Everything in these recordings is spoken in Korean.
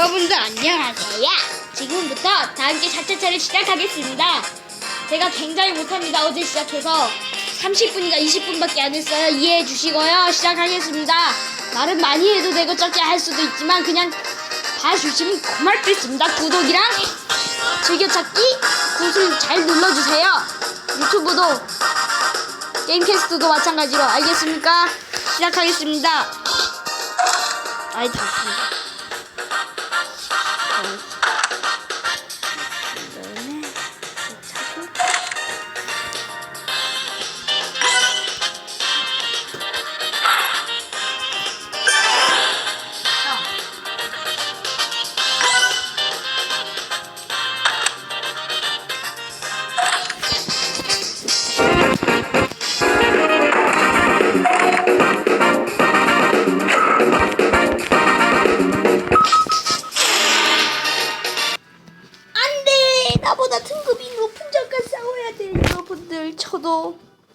여러분들 안녕하세요. 지금부터 다 함께 차차차를 시작하겠습니다. 제가 굉장히 못합니다. 어제 시작해서 30분인가 20분밖에 안 했어요. 이해해 주시고요. 시작하겠습니다. 말은 많이 해도 되고 짧게 할 수도 있지만 그냥 봐주시면 고맙겠습니다. 구독이랑 즐겨찾기 굿을 잘 눌러주세요. 유튜브도 게임캐스트도 마찬가지로 알겠습니까? 시작하겠습니다. 아이 다그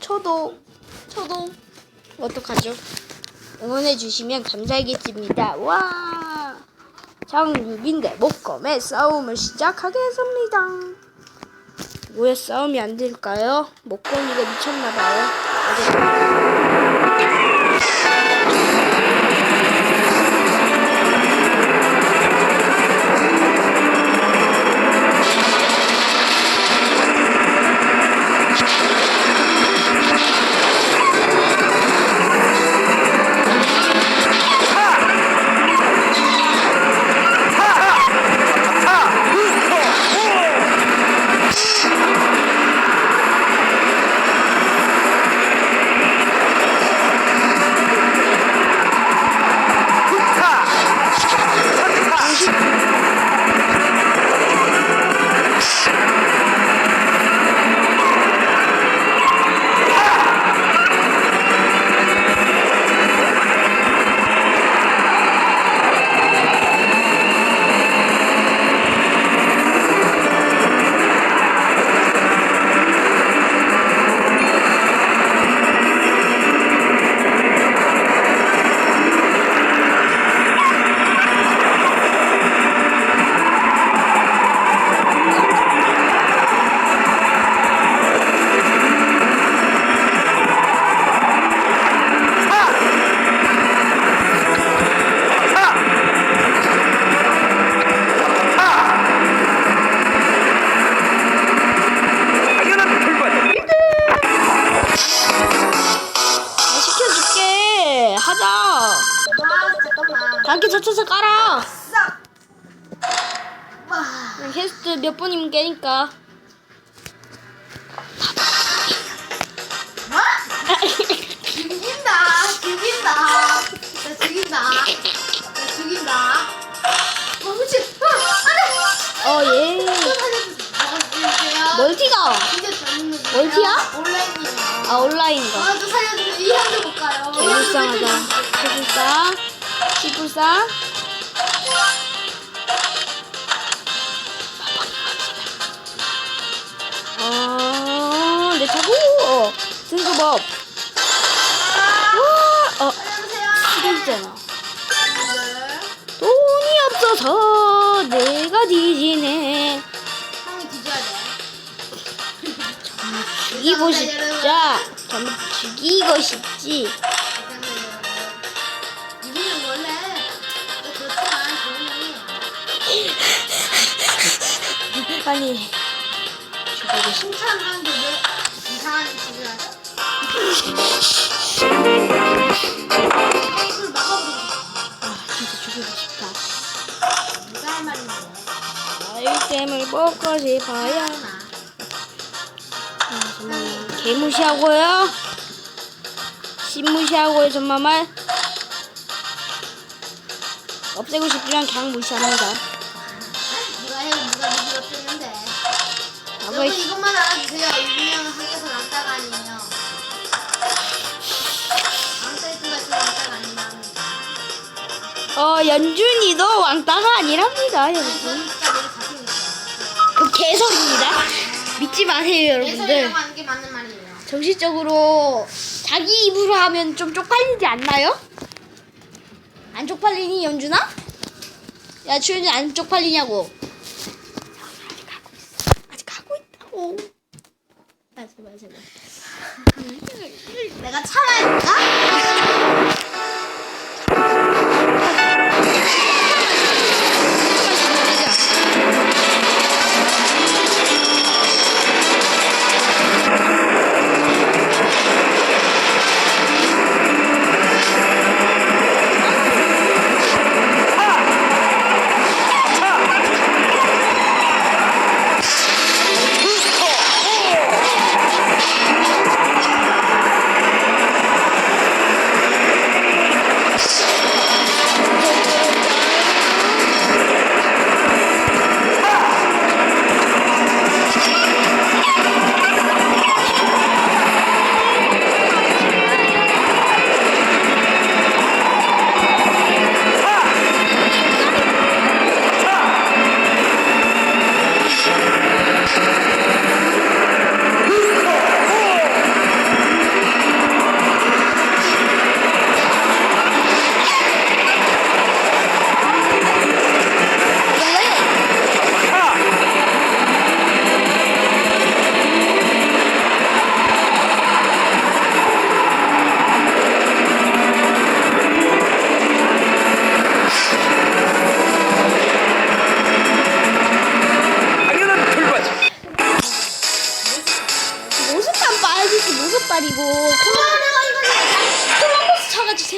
저도 저도 어떡하죠? 응원해 주시면 감사하겠습니다. 와! 대 목검의 싸움을 시작하겠습니다. 왜 싸움이 안 될까요? 목검이가 미쳤나봐요 단기 저쳐서 깔아 싹. 와. 그냥 캐스트 몇 분이면 깨니까 뭐? 죽인다. 죽인다. 나 죽인다. 나 죽인다. 어 그치. 어 안 돼. 어 예 살려주세요. 살려주세요. 멀티가 진짜 재밌는 거. 멀티야? 온라인이에요. 아 온라인가 아또 살려주세요. 이 형도 못 가요. 개불쌍하다 개불쌍 시불쌍 어내 차고 어, 등급업 와어 살려주세요. 쓰레기잖아 네. 돈이 없어서 내가 뒤지네 형이 뒤져야 돼. 죽이고 싶자 전부 죽이고 싶지 아니 죽이고 싶 칭찬하는데 왜 이상한 짓을 하죠? 술 막아버리고 아 진짜 죽이고 싶다. 누가 할 말인데 아이템을 먹고 싶어요. 하나 아, 정말. 개무시하고요. 신무시하고요 정말 말. 없애고 싶지만 그냥 무시합니다 아버 여러분 이것만 알아주세요. 유빈형은 학교에서 남자가 아니에요. 아니라. 어 연준이도 왕따가 아니랍니다 아니 여러분. 저는 진짜 내일 자신 있어요. 그 개소리입니다. 믿지 마세요 여러분들. 예설이라고 하는 게 맞는 말이에요. 정신적으로 자기 입으로 하면 좀 쪽팔리지 않나요? 안 쪽팔리니 연준아? 야 출연진 안 쪽팔리냐고. 아직 하고 있어. 아직 하고 있다고. 제발. 내가 참아야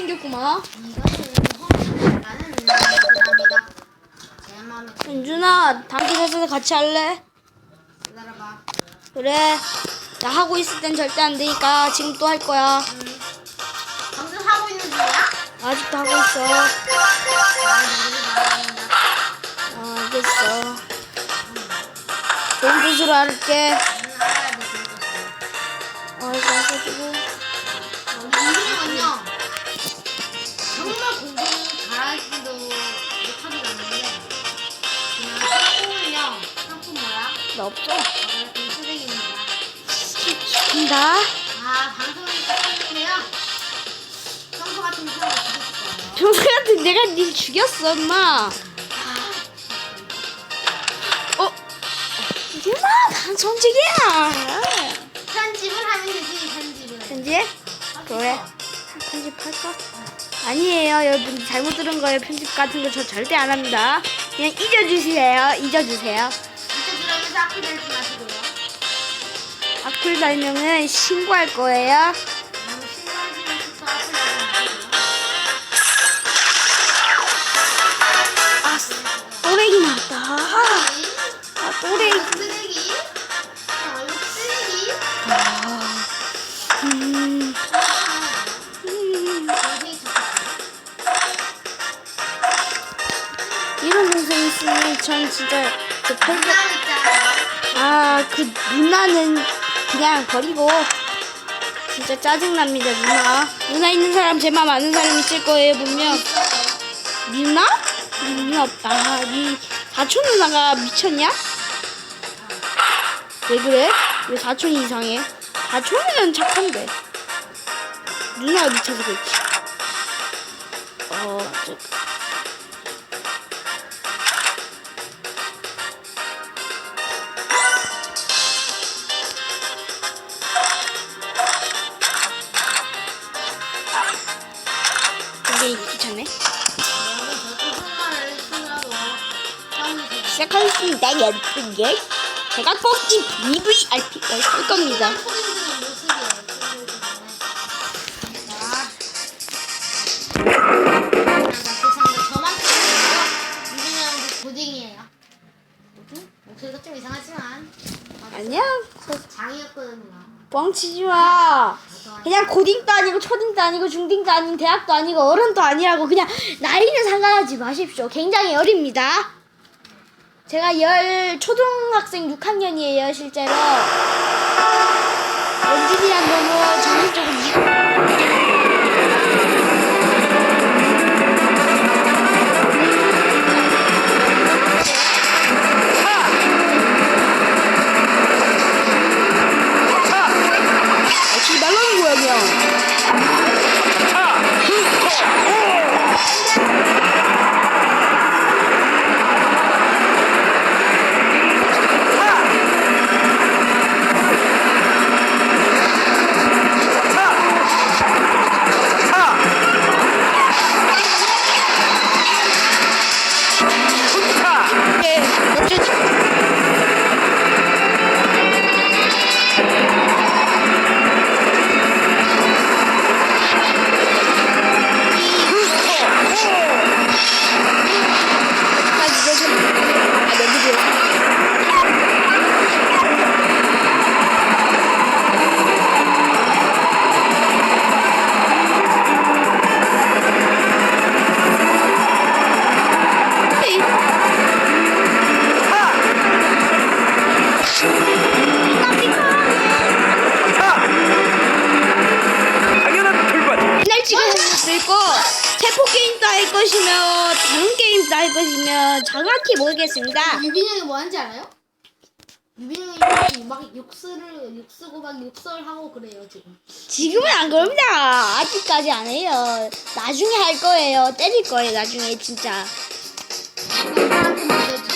생겼구만. 윤준아 당기에서 같이 할래? 기다려봐. 그래. 나 하고 있을 땐 절대 안 되니까 지금 또 할 거야. 점수 하고 있는 중이야? 아직도 하고 있어. 아, 알겠어. 좋은 뜻으로 할게. 돼, 그거. 어, 이거 해가지고. 쓰레기입니다 시킨다. 아 평소 같은 사람 죽으실 거예요 평소 같은 내가 니 죽였어, 엄마. 어? 유나, 난 전직이야. 편집을 하면 되지 편집을 편집? 그래. 편집할까? 아니에요, 여러분. 잘못 들은 거예요. 편집 같은 거 저 절대 안 합니다. 그냥 잊어주세요. 잊어주세요. 악플 달지 마시고요 악플 달면은 신고할 거예요. 너무 신고하시면 싶어 악플 달지 마시고요 아, 또래기 나왔다. 아, 또래기. 쓰레기 어, 이거 쓰레기 음, 아, 음. 좋겠어요 이런 동생 있으면 전 진짜 그펠 누나 있잖아요 아, 그 누나는 그냥 버리고 진짜 짜증납니다, 누나. 누나 있는 사람 제 맘 아는 사람 있을 거예요, 분명. 누나? 니 누나 없다. 아, 니 사촌 누나가 미쳤냐? 왜 그래? 왜 사촌이 이상해? 사촌은 착한데. 누나가 미쳐서 그렇지. 어, 저, 시작하겠습니다, 여러분들. 제가 뽑기 VVRP를 쓸 겁니다. 뻥치지 마. 그냥 고딩도 아니고 초딩도 아니고 중딩도 아닌 대학도 아니고 어른도 아니라고 그냥 나이는 상관하지 마십시오. 굉장히 어립니다. 제가 열 초등학생 6학년이에요 실제로. 할 것이며 다른 게임도 할 것이며 정확히 모르겠습니다. 유빈 형이 뭐 하는지 알아요? 유빈 형이 막 육수를 육수고 막 육설하고 그래요 지금. 지금은 안 그럽니다. 아직까지 안 해요. 나중에 할 거예요. 때릴 거예요. 나중에 진짜. 해야지 생겼다.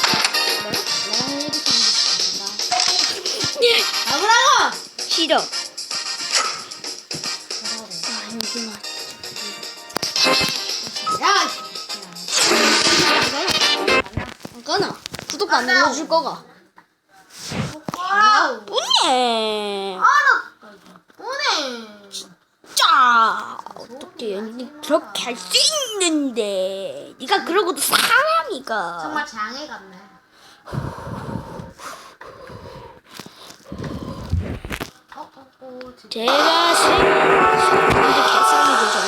나보라고. 싫어. 꺼나. 구독도 안 눌러줄 거가. 와우. 오네. 알았다. 오네. 짜. 어떻게 연기 그렇게 할 수 있는데. 네가 그러고도 사람이가. 정말 장애 같네. 어, 어, 어, 진짜. 제가 생 근데 개싸움이죠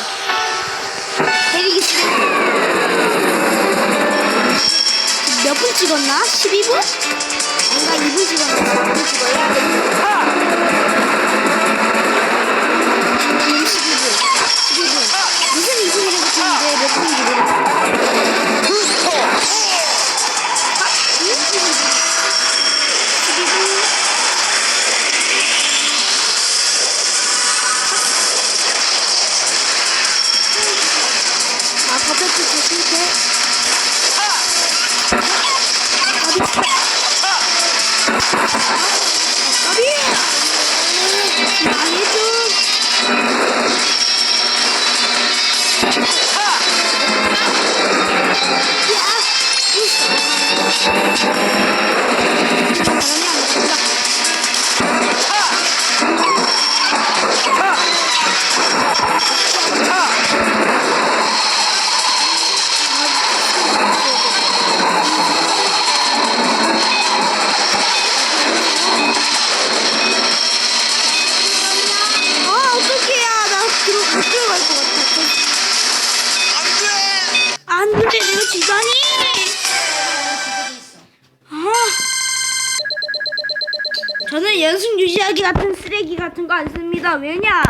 저. 때리기 싫어. 몇 분 찍었나? 12분? 아닌가 2분 찍었나? 2분 찍어야 저는 연